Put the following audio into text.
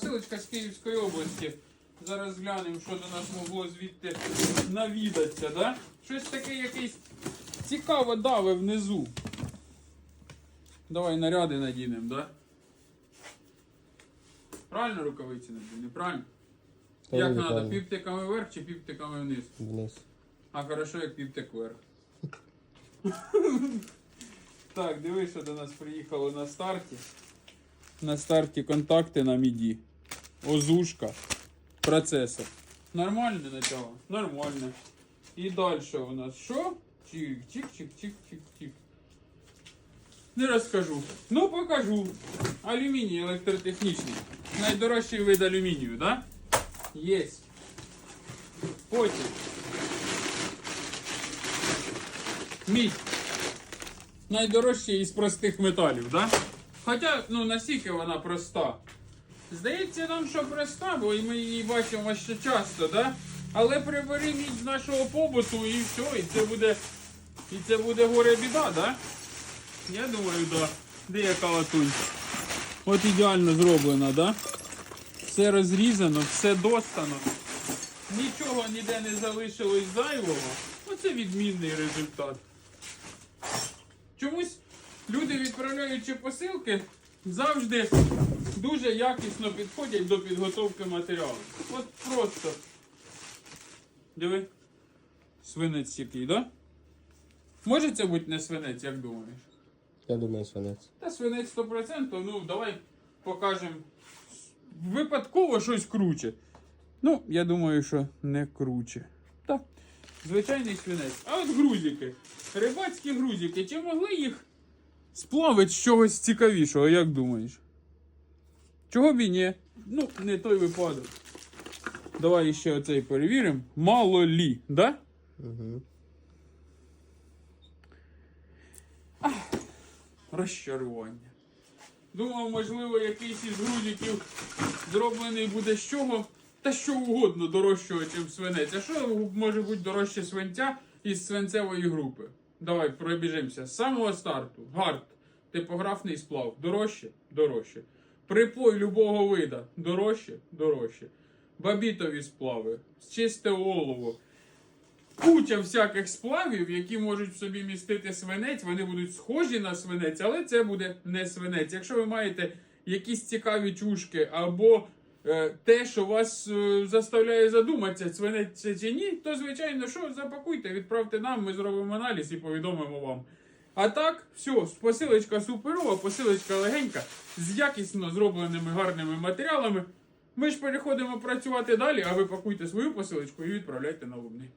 Посилочка з Київської області. Зараз глянемо, що до нас могло звідти навідатися, да? Щось таке якесь цікаве даве внизу. Давай наряди надінемо, да? Правильно рукавиці надінемо? Правильно? Та Як треба? Півтиками вверх чи півтиками вниз? Вниз. А хорошо, як півтик вверх. так, дивись, що до нас приїхало на старті. На старті контакти на міді. Озушка. Процесор. Нормальне начало? Нормальне. І далі у нас що? Чик, чик, чик, чик, чик, чик. Не розкажу. Ну покажу. Алюміній електротехнічний. Найдорожчий вид алюмінію, да? Єсть. Потім. Мідь. Найдорожчий із простих металів, да? Хоча, ну наскільки вона проста. Здається нам, що проста, бо ми її бачимо ще часто, да? Але прибери мідь з нашого побуту і все, і це буде. І це буде горе біда, да? Я думаю, да. Де яка латунь? От ідеально зроблена, да? Все розрізано, все достано. Нічого ніде не залишилось зайвого. Оце відмінний результат. Чомусь люди, відправляючи посилки, завжди дуже якісно підходять до підготовки матеріалу. От просто. Диви. Свинець який, да? Може це бути не свинець, як думаєш? Я думаю, свинець. Та свинець 100%, ну давай покажемо. Випадково щось круче. Ну, я думаю, що не круче. Так, звичайний свинець. А от грузики. Рибацькі грузики. Чи могли їх сплавити з чогось цікавішого, як думаєш? Чого б і ні? Ну, не той випадок. Давай ще оцей перевіримо. Мало лі, да? Угу. Розчарування. Думав, можливо, якийсь із грузиків зроблений буде з чого, та що угодно дорожчого, ніж свинець. А що може бути дорожче свинця із свинцевої групи? Давай пробіжимося. З самого старту. Гард. Типографний сплав. Дорожче? Дорожче. Припой любого вида. Дорожче? Дорожче. Бабітові сплави. Чисте олово куча всяких сплавів, які можуть в собі містити свинець, вони будуть схожі на свинець, але це буде не свинець. Якщо ви маєте якісь цікаві чушки або те, що вас е, заставляє задуматися, цвинеться чи ні, то звичайно, що запакуйте, відправте нам, ми зробимо аналіз і повідомимо вам. А так, все, посилочка суперова, посилочка легенька, з якісно зробленими гарними матеріалами. Ми ж переходимо працювати далі, а ви пакуйте свою посилочку і відправляйте на Лубний.